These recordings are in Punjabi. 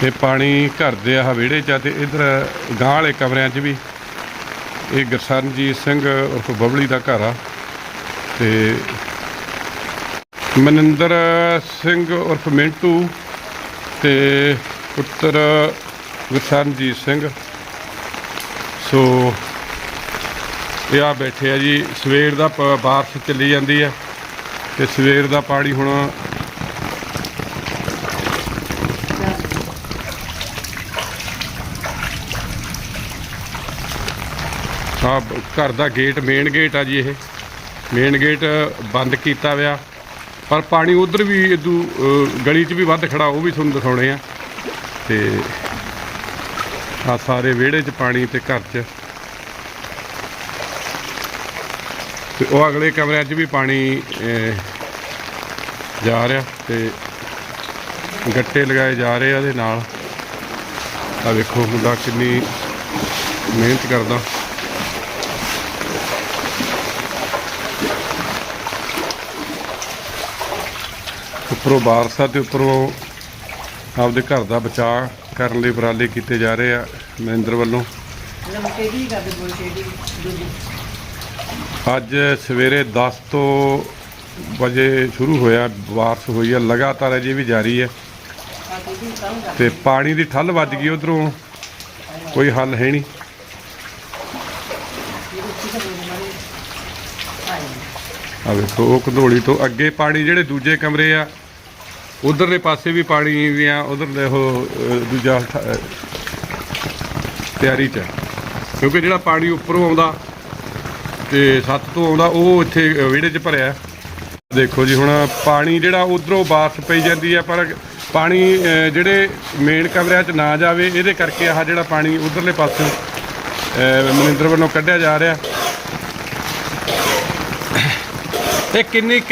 ਤੇ ਪਾਣੀ ਘਰ ਦੇ ਆ ਵਿਹੜੇ ਚ ਆ ਤੇ ਇਧਰ ਗਾਂ ਵਾਲੇ ਕਮਰਿਆਂ 'ਚ ਵੀ। ਇਹ ਗੁਰਸਰਨਜੀਤ ਸਿੰਘ ਉਰਫ ਬਬਲੀ ਦਾ ਘਰ ਆ ਤੇ ਮਨਿੰਦਰ ਸਿੰਘ ਉਰਫ ਮਿੰਟੂ ਤੇ ਪੁੱਤਰ ਗੁਰਸਰਨਜੀਤ ਸਿੰਘ। ਸੋ ਇਹ ਆ ਬੈਠੇ ਆ ਜੀ। ਸਵੇਰ ਦਾ ਪ- ਬਾਰਿਸ਼ ਚੱਲੀ ਜਾਂਦੀ ਹੈ ਤੇ ਸਵੇਰ ਦਾ ਪਾਣੀ ਹੁਣ ਆ ਘਰ ਦਾ ਗੇਟ ਮੇਨ ਗੇਟ ਆ ਜੀ ਇਹ। ਮੇਨ ਗੇਟ ਬੰਦ ਕੀਤਾ ਹੋਇਆ। ਪਰ ਪਾਣੀ ਉਧਰ ਵੀ ਇਦੂ ਗਲੀ 'ਚ ਵੀ ਵੱਧ ਖੜਾ, ਉਹ ਵੀ ਤੁਹਾਨੂੰ ਦਿਖਾਉਣੇ ਆ। ਤੇ ਆ ਸਾਰੇ ਵਿਹੜੇ 'ਚ ਪਾਣੀ ਤੇ ਘਰ 'ਚ। ਤੇ ਉਹ ਅਗਲੇ ਕਮਰਿਆਂ 'ਚ ਵੀ ਪਾਣੀ ਜਾ ਰਿਹਾ ਤੇ ਗੱਟੇ ਲਗਾਏ ਜਾ ਰਹੇ ਆ ਇਹਦੇ ਨਾਲ। ਆ ਵੇਖੋ, ਮੁੰਡਾ ਕਿੰਨੀ ਮਿਹਨਤ ਕਰਦਾ। ਉੱਪਰੋਂ ਬਾਰਸਾ ਤੇ ਉੱਪਰੋਂ ਆਪਦੇ ਘਰ ਦਾ ਬਚਾਅ ਕਰਨ ਲਈ ਉਪਰਾਲੇ ਕੀਤੇ ਜਾ ਰਹੇ ਆ ਮਹਿੰਦਰ ਵੱਲੋਂ। ਅੱਜ ਸਵੇਰੇ 10 ਤੋਂ ਵਜੇ ਸ਼ੁਰੂ ਹੋਇਆ ਬਾਰਿਸ਼ ਹੋਈ ਹੈ ਲਗਾਤਾਰ ਅਜੇ ਵੀ ਜਾਰੀ ਹੈ ਆ ਤੇ ਪਾਣੀ ਦੀ ਠੱਲ ਵੱਜ ਗਈ ਉਧਰੋਂ ਕੋਈ ਹੱਲ ਹੈ ਨਹੀਂ। ਆ ਵੇਖੋ ਉਹ ਕੰਧੋਲੀ ਤੋਂ ਅੱਗੇ ਪਾਣੀ ਜਿਹੜੇ ਦੂਜੇ ਕਮਰੇ ਆ ਉਧਰਲੇ ਪਾਸੇ ਵੀ ਪਾਣੀ ਦੀਆਂ, ਉਧਰਲੇ ਉਹ ਦੂਜਾ ਤਿਆਰੀ ਚ ਹੈ। ਕਿਉਂਕਿ ਜਿਹੜਾ ਪਾਣੀ ਉੱਪਰੋਂ ਆਉਂਦਾ ਤੇ ਸੱਤ ਤੋਂ ਆਉਂਦਾ, ਉਹ ਇੱਥੇ ਵਿਹੜੇ 'ਚ ਭਰਿਆ ਦੇਖੋ ਜੀ, ਹੁਣ ਪਾਣੀ ਜਿਹੜਾ ਉਧਰੋਂ ਬਾਰਿਸ਼ ਪਈ ਜਾਂਦੀ ਹੈ, ਪਰ ਪਾਣੀ ਜਿਹੜੇ ਮੇਨ ਕਮਰਿਆਂ 'ਚ ਨਾ ਜਾਵੇ, ਇਹਦੇ ਕਰਕੇ ਆਹ ਜਿਹੜਾ ਪਾਣੀ ਉਧਰਲੇ ਪਾਸੇ ਮਨਿੰਦਰ ਵੱਲੋਂ ਕੱਢਿਆ ਜਾ ਰਿਹਾ ਇਹ ਕਿੰਨੀ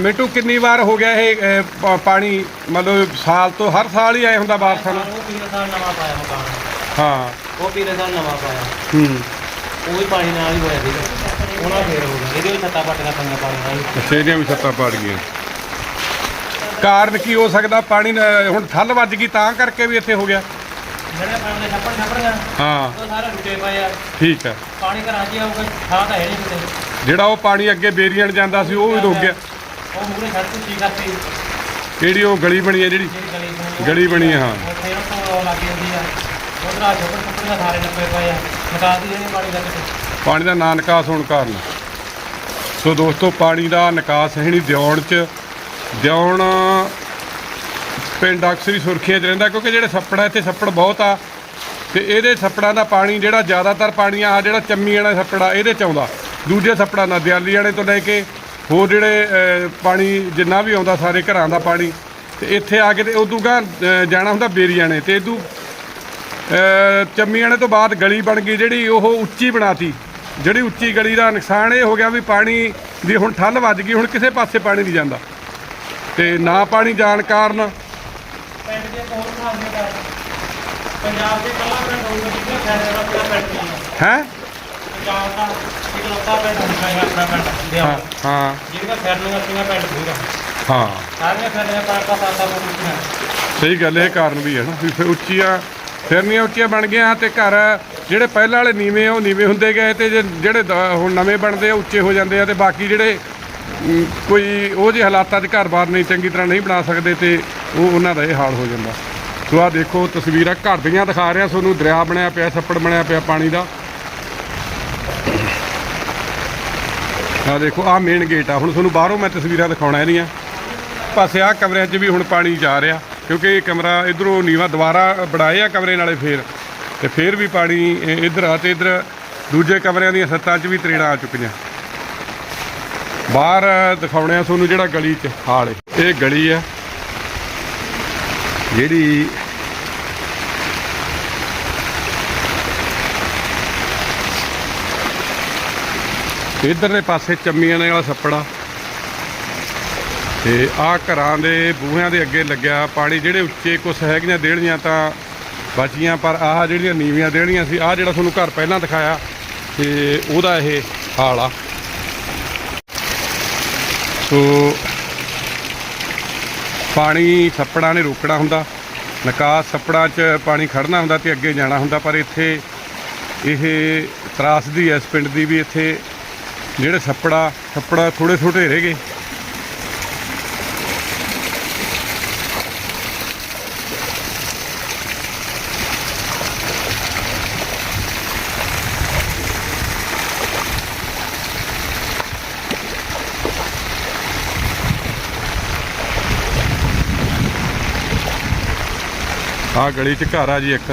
ਮਿੰਟੂ ਕਿੰਨੀ ਵਾਰ ਹੋ ਗਿਆ ਇਹ ਅਹ, ਪਾ- ਪਾਣੀ ਮਤਲਬ ਸਾਲ ਤੋਂ ਹਰ ਸਾਲ ਹੀ ਆਏ ਹੁੰਦਾ ਬਾਰਿਸ਼ਾਂ ਨਾਲ? ਉਹ ਪੀਲੇ ਸਾਲ ਨਵਾਂ ਪਾਇਆ ਮਕਾਨ। ਹਾਂ। ਉਹ ਪੀਲੇ ਸਾਲ ਨਵਾਂ ਪਾਇਆ। ਹੂੰ। ਉਹ ਵੀ ਪਾਣੀ ਨਾਲ ਹੀ ਹੋਇਆ ਸੀਗਾ। ਉਹਨਾਂ ਫੇਰ ਹੋ ਗਿਆ। ਇਹਦੇ ਵੀ ਛੱਤਾਂ ਪੱਟੀਆਂ ਪਈਆਂ ਪਾਣੀ ਨਾਲ ਹੀ। ਇਹਦੀਆਂ ਵੀ ਛੱਤਾਂ ਪਾੜ ਗਈਆਂ। ਕਾਰਨ ਕੀ ਹੋ ਸਕਦਾ? ਪਾਣੀ ਨ- ਹੁਣ ਠੱਲ ਵੱਜ ਗਈ ਤਾਂ ਕਰਕੇ ਵੀ ਇੱਥੇ ਹੋ ਗਿਆ। ਜਿਹੜੇ ਪਾਣੀ ਦੇ ਛੱਪੜ ਛੱਪੜ ਗਿਆ ਹਾਂ। ਉਹ ਸਾਰੇ ਰੁਕੇ ਪਏ ਆ। ਠੀਕ ਹੈ ਪਾਣੀ ਘਰਾਂ 'ਚ ਹੀ ਆਊਗਾ ਥਾਂ ਤਾਂ ਹੈ ਨਹੀਂ ਕਿਤੇ। ਜਿਹੜਾ ਉਹ ਪਾਣੀ ਅੱਗੇ ਬੇਰੀਆਂ ਨੂੰ ਜਾਂਦਾ ਸੀ ਉਹ ਵੀ ਰੁਕ ਗਿਆ। ਉਹ ਮੂਰੇ ਸੜਕ ਕੀ ਕਰਤੀ ਕਿਹੜੀ ਉਹ ਗਲੀ ਬਣੀ ਹੈ ਜਿਹੜੀ? ਜਿਹੜੀ ਗਲੀ ਬਣੀ ਗਲੀ ਬਣੀ ਹੈ, ਹਾਂ। ਉਹ ਫੇਰ ਤੋਂ ਲੱਗ ਜਾਂਦੀ ਆ। ਉਧਰ ਆ ਛੱਪੜ ਛੱਪੜ ਦਾ ਸਾਰੇ ਨੱਪੇ ਪਏ ਆ। ਨਿਕਾਲਦੀ ਜਿਹੜੀ ਪਾਣੀ ਦਾ ਕਿਤੇ। ਪਾਣੀ ਦਾ ਨਾ ਨਿਕਾਸ ਹੋਣ ਕਾਰਨ। ਸੋ ਦੋਸਤੋ ਪਾਣੀ ਦਾ ਨਿਕਾਸ ਹੈ ਨਹੀਂ ਦਿਉਣ ਚ। ਦਿਉਣ ਪਿੰਡ ਅਕਸਰੀ ਸੁਰਖੀਆਂ 'ਚ ਰਹਿੰਦਾ ਕਿਉਂਕਿ ਜਿਹੜੇ ਛੱਪੜ ਆ ਇੱਥੇ ਛੱਪੜ ਬਹੁਤ ਆ। ਤੇ ਇਹਦੇ ਛੱਪੜਾਂ ਦਾ ਪਾਣੀ ਜਿਹੜਾ ਜ਼ਿਆਦਾਤਰ ਪਾਣੀ ਆ ਜਿਹੜਾ ਚੰਮੀ ਵਾਲਾ ਛੱਪੜ ਆ ਇਹਦੇ ਚ ਆਉਂਦਾ। ਦੂਜੇ ਛੱਪੜਾਂ ਦਾ ਦਿਆਲੀ ਵਾਲੇ ਤੋਂ ਲੈ ਕੇ ਹੋਰ ਜਿਹੜੇ ਪਾਣੀ ਜਿੰਨਾ ਵੀ ਆਉਂਦਾ ਸਾਰੇ ਘਰਾਂ ਦਾ ਪਾਣੀ ਤੇ ਇੱਥੇ ਆ ਕੇ ਤੇ ਉਦੋਂ ਗਾ ਜਾਣਾ ਹੁੰਦਾ ਬੇਰੀਆਂ ਨੇ ਤੇ ਇਦੋਂ ਚੰਮੀਆਣੇ ਤੋਂ ਬਾਅਦ ਗਲੀ ਬਣ ਗਈ ਜਿਹੜੀ ਉਹ ਉੱਚੀ ਬਣਾਤੀ। ਜਿਹੜੀ ਉੱਚੀ ਗਲੀ ਦਾ ਨੁਕਸਾਨ ਇਹ ਹੋ ਗਿਆ ਵੀ ਪਾਣੀ ਦੀ ਹੁਣ ਠੱਲ ਵੱਜ ਗਈ ਹੁਣ ਕਿਸੇ ਪਾਸੇ ਪਾਣੀ ਨਹੀਂ ਜਾਂਦਾ। ਤੇ ਨਾ ਪਾਣੀ ਜਾਣ ਕਾਰਨ ਪਿੰਡ ਦੇ ਬਹੁਤ ਖਾਸ ਨੇ ਕਰ ਪੰਜਾਬ ਦੇ ਕੱਲਾ ਪਿੰਡ ਹੋਊਗਾ ਜਿੱਥੇ ਦਾ ਪੂਰਾ ਪਿੰਡ ਹੈ? ਪੰਜਾਬ ਦਾ ਇਕਲੌਤਾ ਪਿੰਡ ਹੁੰਦਾ ਹੈ ਆਪਣਾ ਪਿੰਡ ਹਾਂ ਦਿਆਲ ਹਾਂ ਜਿਹਦੀਆਂ ਫੈਰਨੀਆਂ ਸੀਗੀਆਂ ਪਿੰਡ ਪੂਰਾ ਹਾਂ। ਸਾਰੀਆਂ ਫੈਰਨੀਆਂ ਪਾਰਕਾਂ ਸਾਤਾ ਪੁੱਛੀਆਂ ਸਹੀ ਗੱਲ ਇਹ ਕਾਰਨ ਵੀ ਹੈ ਨਾ। ਵੀ ਫਿਰ ਉੱਚੀਆਂ ਫਿਰਨੀਆਂ ਉੱਚੀਆਂ ਬਣ ਗਈਆਂ ਤੇ ਘਰ ਜਿਹੜੇ ਪਹਿਲਾਂ ਵਾਲੇ ਨੀਵੇਂ ਆ ਉਹ ਨੀਵੇਂ ਹੁੰਦੇ ਗਏ ਤੇ ਜੇ- ਜਿਹੜੇ ਦ- ਹੁਣ ਨਵੇਂ ਬਣਦੇ ਆ ਉੱਚੇ ਹੋ ਜਾਂਦੇ ਆ ਤੇ ਬਾਕੀ ਜਿਹੜੇ ਅਮ, ਕੋਈ ਉਹ ਜਿਹੇ ਹਾਲਾਤਾਂ 'ਚ ਘਰ-ਬਾਰ ਨਹੀਂ ਚੰਗੀ ਤਰ੍ਹਾਂ ਨਹੀਂ ਬਣਾ ਸਕਦੇ ਤੇ ਉਹ ਉਹਨਾਂ ਦਾ ਇਹ ਹਾਲ ਹੋ ਜਾਂਦਾ। ਸੋ ਆ ਦੇਖੋ ਤਸਵੀਰਾਂ ਘਰ ਦੀਆਂ ਦਿਖਾ ਰਿਹਾ ਤੁਹਾਨੂੰ ਦਰਿਆ ਬਣਿਆ ਪਿਆ ਛੱਪੜ ਬਣਿਆ ਪਿਆ ਪਾਣੀ ਦਾ। ਆ ਦੇਖੋ ਆ ਮੇਨ ਗੇਟ ਆ। ਹੁਣ ਤੁਹਾਨੂੰ ਬਾਹਰੋਂ ਮੈਂ ਤਸਵੀਰਾਂ ਦਿਖਾਉਣਾ ਇਹਦੀਆਂ ਪਾਸੇ ਆ ਕਮਰਿਆਂ 'ਚ ਵੀ ਹੁਣ ਪਾਣੀ ਜਾ ਰਿਹਾ, ਕਿਉਂਕਿ ਇਹ ਕਮਰਾ ਇਧਰੋਂ ਨੀਵਾ ਦੁਬਾਰਾ ਬਣਾਏ ਆ ਕਮਰੇ ਨਾਲੇ ਫੇਰ। ਤੇ ਫੇਰ ਵੀ ਪਾਣੀ ਇਹ ਇੱਧਰ ਆ ਤੇ ਇੱਧਰ ਦੂਜੇ ਕਮਰਿਆਂ ਦੀਆਂ ਸੱਤਾਂ 'ਚ ਵੀ ਤਰੇੜਾਂ ਆ ਚੁੱਕੀਆਂ। ਬਾਹਰ ਦਿਖਾਉਣੇ ਆ ਤੁਹਾਨੂੰ ਜਿਹੜਾ ਗਲੀ 'ਚ ਹਾਲ ਇਹ ਗਲੀ ਆ, ਜਿਹੜੀ ਇਧਰਲੇ ਪਾਸੇ ਚੰਮੀਆਂ ਵਾਲਾ ਛੱਪੜਾ ਤੇ ਆਹ ਘਰਾਂ ਦੇ ਬੂਹਿਆਂ ਦੇ ਅੱਗੇ ਲੱਗਿਆ ਪਾਣੀ, ਜਿਹੜੇ ਉੱਚੇ ਕੁਛ ਹੈਗੀਆਂ ਦੇੜੀਆਂ ਤਾਂ ਬਚੀਆਂ, ਪਰ ਆਹ ਜਿਹੜੀਆਂ ਨੀਵੀਆਂ ਦੇੜੀਆਂ ਸੀ, ਆਹ ਜਿਹੜਾ ਤੁਹਾਨੂੰ ਘਰ ਪਹਿਲਾਂ ਦਿਖਾਇਆ, ਤੇ ਉਹਦਾ ਇਹ ਹਾਲ ਆ। ਸੋ ਪਾਣੀ ਛੱਪੜਾਂ ਨੇ ਰੋਕਣਾ ਹੁੰਦਾ, ਨਿਕਾਸ ਛੱਪੜਾਂ 'ਚ ਪਾਣੀ ਖੜਨਾ ਹੁੰਦਾ ਤੇ ਅੱਗੇ ਜਾਣਾ ਹੁੰਦਾ, ਪਰ ਇੱਥੇ ਇਹ ਤਰਾਸਦੀ ਐ ਇਸ ਪਿੰਡ ਦੀ ਵੀ ਇੱਥੇ ਜਿਹੜੇ ਛੱਪੜਾ ਛੱਪੜਾ ਥੋੜੇ ਥੋੜੇ ਰਹਿ ਗਏ। ਆਹ ਗਲੀ 'ਚ ਘਰ ਆ ਜੀ ਇੱਕ।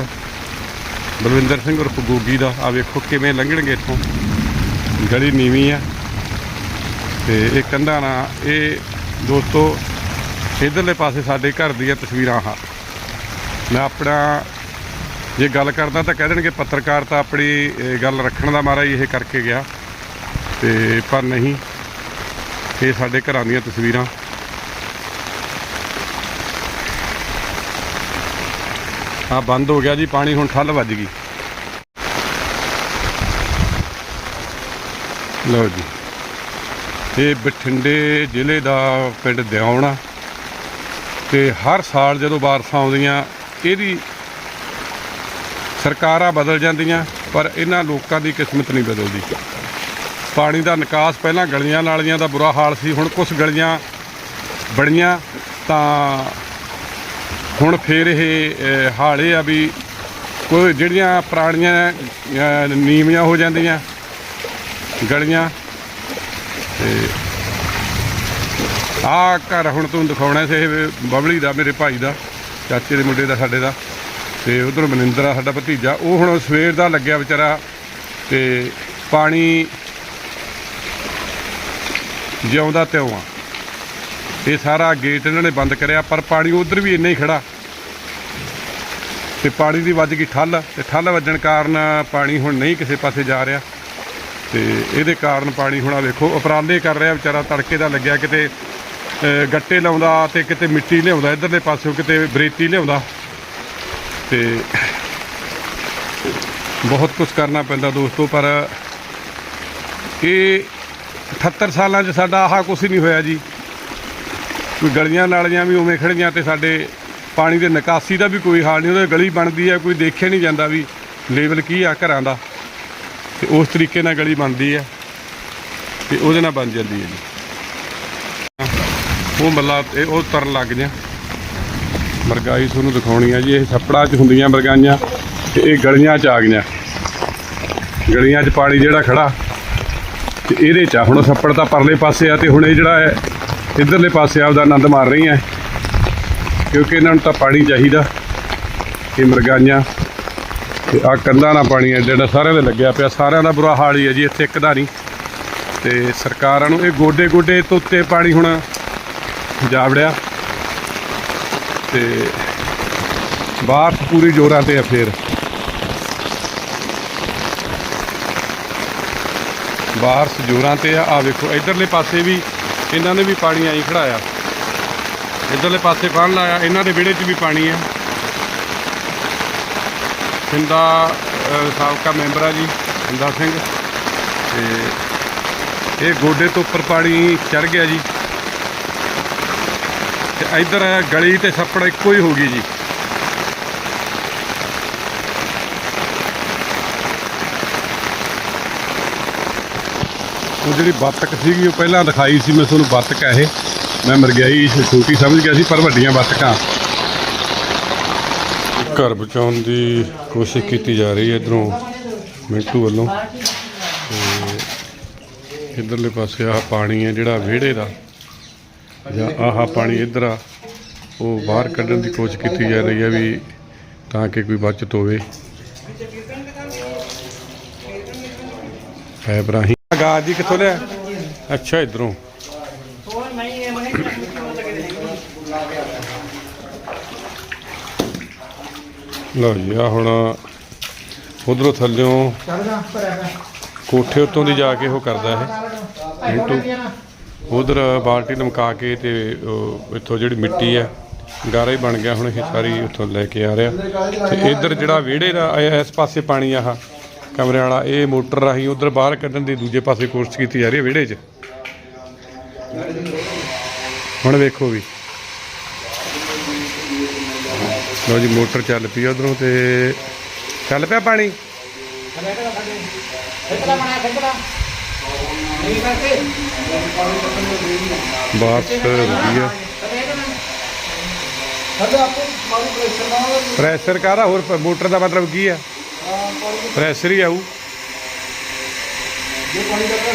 ਬਲਵਿੰਦਰ ਸਿੰਘ ਉਰਫ ਗੋਗੀ ਦਾ। ਆ ਵੇਖੋ ਕਿਵੇਂ ਲੰਘਣਗੇ ਇੱਥੋਂ। ਗਲੀ ਨੀਵੀਂ ਆ। ਤੇ ਇਹ ਕੰਧਾਂ ਨਾਲ, ਇਹ ਦੋਸਤੋ, ਇਧਰਲੇ ਪਾਸੇ ਸਾਡੇ ਘਰ ਦੀਆਂ ਤਸਵੀਰਾਂ ਆ ਮੈਂ ਆਪਣਾ, ਜੇ ਗੱਲ ਕਰਦਾ ਤਾਂ ਕਹਿ ਦੇਣਗੇ ਪੱਤਰਕਾਰ ਤਾਂ ਆਪਣੀ ਗੱਲ ਰੱਖਣ ਦਾ ਮਾਰਾ ਹੀ ਇਹ ਕਰਕੇ ਗਿਆ। ਤੇ ਪਰ ਨਹੀਂ, ਇਹ ਸਾਡੇ ਘਰਾਂ ਦੀਆਂ ਤਸਵੀਰਾਂ। ਆ ਬੰਦ ਹੋ ਗਿਆ ਜੀ, ਪਾਣੀ ਹੁਣ ਠੱਲ ਵੱਜ ਗਈ। ਲਓ ਜੀ। ਇਹ ਬਠਿੰਡੇ ਜ਼ਿਲ੍ਹੇ ਦਾ ਪਿੰਡ ਦਿਉਣਾ ਤੇ ਹਰ ਸਾਲ ਜਦੋਂ ਬਾਰਸ਼ਾਂ ਆਉਂਦੀਆਂ ਇਹਦੀ ਸਰਕਾਰਾਂ ਬਦਲ ਜਾਂਦੀਆਂ ਪਰ ਇਹਨਾਂ ਲੋਕਾਂ ਦੀ ਕਿਸਮਤ ਨਹੀਂ ਬਦਲਦੀ। ਪਾਣੀ ਦਾ ਨਿਕਾਸ ਪਹਿਲਾਂ ਗਲੀਆਂ ਨਾਲੀਆਂ ਦਾ ਬੁਰਾ ਹਾਲ ਸੀ ਹੁਣ ਕੁਝ ਗਲੀਆਂ ਬੜੀਆਂ ਤਾਂ ਹੁਣ ਫੇਰ ਇਹ ਅਹ, ਹਾਲ ਇਹ ਆ ਵੀ ਕੋਈ ਜਿਹੜੀਆਂ ਪੁਰਾਣੀਆਂ ਨੀਵੀਆਂ ਹੋ ਜਾਂਦੀਆਂ ਗਲੀਆਂ। ਤੇ ਆਹ ਘਰ ਹੁਣ ਤੁਹਾਨੂੰ ਦਿਖਾਉਣਾ ਸੀ, ਇਹ ਬਬਲੀ ਦਾ, ਮੇਰੇ ਭਾਈ ਦਾ, ਚਾਚੇ ਦੇ ਮੁੰਡੇ ਦਾ, ਸਾਡੇ ਦਾ। ਤੇ ਉਧਰ ਮਨਿੰਦਰ ਆ, ਸਾਡਾ ਭਤੀਜਾ। ਉਹ ਹੁਣ ਸਵੇਰ ਦਾ ਲੱਗਿਆ ਵਿਚਾਰਾ, ਤੇ ਪਾਣੀ ਜਿਉਂਦਾ ਤਿਉਂ ਆ। ਇਹ ਸਾਰਾ ਗੇਟ ਇਹਨਾਂ ਨੇ ਬੰਦ ਕਰਿਆ, ਪਰ ਪਾਣੀ ਉਧਰ ਵੀ ਇੰਨਾ ਹੀ ਖੜਾ। ਤੇ ਪਾਣੀ ਦੀ ਵੱਜ ਗਈ ਠੱਲ, ਤੇ ਠੱਲ ਵੱਜਣ ਕਾਰਨ ਪਾਣੀ ਹੁਣ ਨਹੀਂ ਕਿਸੇ ਪਾਸੇ ਜਾ ਰਿਹਾ। ਤੇ ਇਹਦੇ ਕਾਰਨ ਪਾਣੀ ਹੁਣ ਆ ਵੇਖੋ ਉਪਰਾਲੇ ਕਰ ਰਿਹਾ ਵਿਚਾਰਾ, ਤੜਕੇ ਦਾ ਲੱਗਿਆ ਕਿਤੇ ਗੱਟੇ ਲਾਉਂਦਾ ਤੇ ਕਿਤੇ ਮਿੱਟੀ ਲਿਆਉਂਦਾ, ਇਧਰਲੇ ਪਾਸਿਓਂ ਕਿਤੇ ਬਰੇਤੀ ਲਿਆਉਂਦਾ। ਤੇ ਬਹੁਤ ਕੁਝ ਕਰਨਾ ਪੈਂਦਾ ਦੋਸਤੋ, ਪਰ ਇਹ 78 ਸਾਲਾਂ 'ਚ ਸਾਡਾ ਆਹ ਕੁਝ ਨਹੀਂ ਹੋਇਆ ਜੀ। ਕੋਈ ਗਲੀਆਂ ਨਾਲੀਆਂ ਵੀ ਉਵੇਂ ਖੜੀਆਂ ਤੇ ਸਾਡੇ ਪਾਣੀ ਦੇ ਨਿਕਾਸੀ ਦਾ ਵੀ ਕੋਈ ਹਾਲ ਨਹੀਂ, ਉਹਦੇ ਗਲੀ ਬਣਦੀ ਹੈ, ਕੋਈ ਦੇਖਿਆ ਨਹੀਂ ਜਾਂਦਾ ਵੀ ਲੈਵਲ ਕੀ ਆ ਘਰਾਂ ਦਾ। ਤੇ ਉਸ ਤਰੀਕੇ ਨਾਲ ਗਲੀ ਬਣਦੀ ਹੈ ਤੇ ਉਹਦੇ ਨਾਲ ਬਣ ਜਾਂਦੀ ਹੈ ਜੀ। ਉਹ ਮੱਲਾ ਇਹ ਉਹ ਤਰਨ ਲੱਗ ਜਾ। ਮਰਗਾਈ ਤੁਹਾਨੂੰ ਦਿਖਾਉਣੀ ਆ ਜੀ, ਇਹ ਛੱਪੜਾਂ 'ਚ ਹੁੰਦੀਆਂ ਮਰਗਾਈਆਂ ਤੇ ਇਹ ਗਲੀਆਂ 'ਚ ਆ ਗਈਆਂ। ਗਲੀਆਂ 'ਚ ਪਾਣੀ ਜਿਹੜਾ ਖੜਾ ਤੇ ਇਹਦੇ 'ਚ ਆ। ਹੁਣ ਛੱਪੜ ਤਾਂ ਪਰਲੇ ਪਾਸੇ ਆ ਤੇ ਹੁਣ ਇਹ ਜਿਹੜਾ ਹੈ, ਇਧਰਲੇ ਪਾਸੇ ਆਪਦਾ ਆਨੰਦ ਮਾਰ ਰਹੀ ਹੈ ਕਿਉਂਕਿ ਇਹਨਾਂ ਨੂੰ ਤਾਂ ਪਾਣੀ ਚਾਹੀਦਾ, ਇਹ ਮਰਗਾਈਆਂ। ਆ ਕੰਧਾਂ ਨਾਲ ਪਾਣੀ ਹੈ, ਜਿਹੜਾ ਸਾਰਿਆਂ ਦੇ ਲੱਗਿਆ ਪਿਆ। ਸਾਰਿਆਂ ਦਾ ਬੁਰਾ ਹਾਲ ਹੀ ਹੈ ਜੀ, ਇੱਥੇ ਇੱਕ ਦਾ ਨਹੀਂ। ਤੇ ਸਰਕਾਰਾਂ ਨੂੰ ਇਹ ਗੋਡੇ ਗੋਡੇ ਤੋਂ ਉੱਤੇ ਪਾਣੀ ਹੁਣ ਜਾਵੜਿਆ ਤੇ ਬਾਹਰ ਪੂਰੀ ਜ਼ੋਰਾਂ ਤੇ ਆ ਫੇਰ। ਬਾਹਰ ਜ਼ੋਰਾਂ ਤੇ ਆ। ਆ ਵੇਖੋ, ਇਧਰਲੇ ਪਾਸੇ ਵੀ ਇਹਨਾਂ ਨੇ ਵੀ ਪਾਣੀ ਆਈ ਖੜਾਇਆ। ਇਧਰਲੇ ਪਾਸੇ ਬੰਨ ਲਾਇਆ। ਇਹਨਾਂ ਦੇ ਵਿਹੜੇ 'ਚ ਵੀ ਪਾਣੀ ਹੈ। ਹਿੰਦਾ ਸਾਬਕਾ ਮੈਂਬਰ ਆ ਜੀ ਹਿੰਦਾ ਸਿੰਘ। ਤੇ ਇਹ ਗੋਡੇ ਤੋਂ ਉੱਪਰ ਪਾਣੀ ਚੜ ਗਿਆ ਜੀ। ਤੇ ਇਧਰ ਗਲੀ ਤੇ ਛੱਪੜ ਇੱਕੋ ਹੀ ਹੋ ਗਈ ਜੀ। ਉਹ ਜਿਹੜੀ ਬੱਤਕ ਸੀਗੀ, ਉਹ ਪਹਿਲਾਂ ਦਿਖਾਈ ਸੀ ਮੈਂ ਤੁਹਾਨੂੰ, ਬੱਤਕ ਹੈ ਇਹ। ਮੈਂ ਮਰਗਿਆਈ ਛੋਟੀ ਸਮਝ ਗਿਆ ਸੀ, ਪਰ ਵੱਡੀਆਂ ਬੱਤਕਾਂ। ਘਰ ਬਚਾਉਣ ਦੀ ਕੋਸ਼ਿਸ਼ ਕੀਤੀ ਜਾ ਰਹੀ ਹੈ ਇਧਰੋਂ ਮਿੰਟੂ ਵੱਲੋਂ। ਤੇ ਇਧਰਲੇ ਪਾਸੇ ਆਹ ਪਾਣੀ ਹੈ ਜਿਹੜਾ ਵਿਹੜੇ ਦਾ ਜਾਂ ਆਹ ਪਾਣੀ ਇਧਰ ਆ ਉਹ ਬਾਹਰ ਕੱਢਣ ਦੀ ਕੋਸ਼ਿਸ਼ ਕੀਤੀ ਜਾ ਰਹੀ ਹੈ ਵੀ ਤਾਂ ਕਿ ਕੋਈ ਬਚਤ ਹੋਵੇ। ਹੈ ਬਰਾਹੀ ਗਾਜ ਕਿੱਥੋਂ ਲਿਆ? ਅੱਛਾ ਇਧਰੋਂ। ਹੋਰ ਨਹੀਂ ਇਹ ਮਨੇ ਕਿਉਂ ਲੱਗੇ ਲਓ ਜੀ ਆ ਹੁਣ ਉਧਰੋਂ ਥੱਲਿਓਂ ਕੋਠੇ ਉੱਤੋਂ ਦੀ ਜਾ ਕੇ ਉਹ ਕਰਦਾ ਇਹ। ਮਿੰਟੂ। ਉਧਰ ਬਾਲਟੀ ਲਮਕਾ ਕੇ ਤੇ ਇੱਥੋਂ ਜਿਹੜੀ ਮਿੱਟੀ ਆ, ਗਾਰਾ ਹੀ ਬਣ ਗਿਆ, ਹੁਣ ਇਹ ਸਾਰੀ ਉੱਥੋਂ ਲੈ ਕੇ ਆ ਰਿਹਾ। ਤੇ ਇੱਧਰ ਜਿਹੜਾ ਵਿਹੜੇ ਦਾ ਇਸ ਪਾਸੇ ਪਾਣੀ ਆਹ ਕਮਰਿਆਂ ਵਾਲਾ, ਇਹ ਮੋਟਰ ਰਾਹੀਂ ਉਧਰ ਬਾਹਰ ਕੱਢਣ ਦੀ ਦੂਜੇ ਪਾਸੇ ਕੋਸ਼ਿਸ਼ ਕੀਤੀ ਜਾ ਰਹੀ ਹੈ ਵਿਹੜੇ 'ਚ। ਹੁਣ ਵੇਖੋ ਵੀ। ਲਓ ਜੀ, ਮੋਟਰ ਚੱਲ ਪਈ ਉਧਰੋਂ ਤੇ ਚੱਲ ਪਿਆ ਪਾਣੀ? ਖਿੱਚਦਾ ਬਣਿਆ ਬਾਸ ਰੁਕੀ ਪ੍ਰੈਸ਼ਰ ਨਾਲ ਕਾਹਦਾ? ਹੋਰ ਮੋਟਰ ਦਾ ਮਤਲਬ ਕੀ ਆ? ਪ੍ਰੈਸ਼ਰ ਹੀ ਆਊ। ਜੇ ਪਾਣੀ ਚੱਕਰ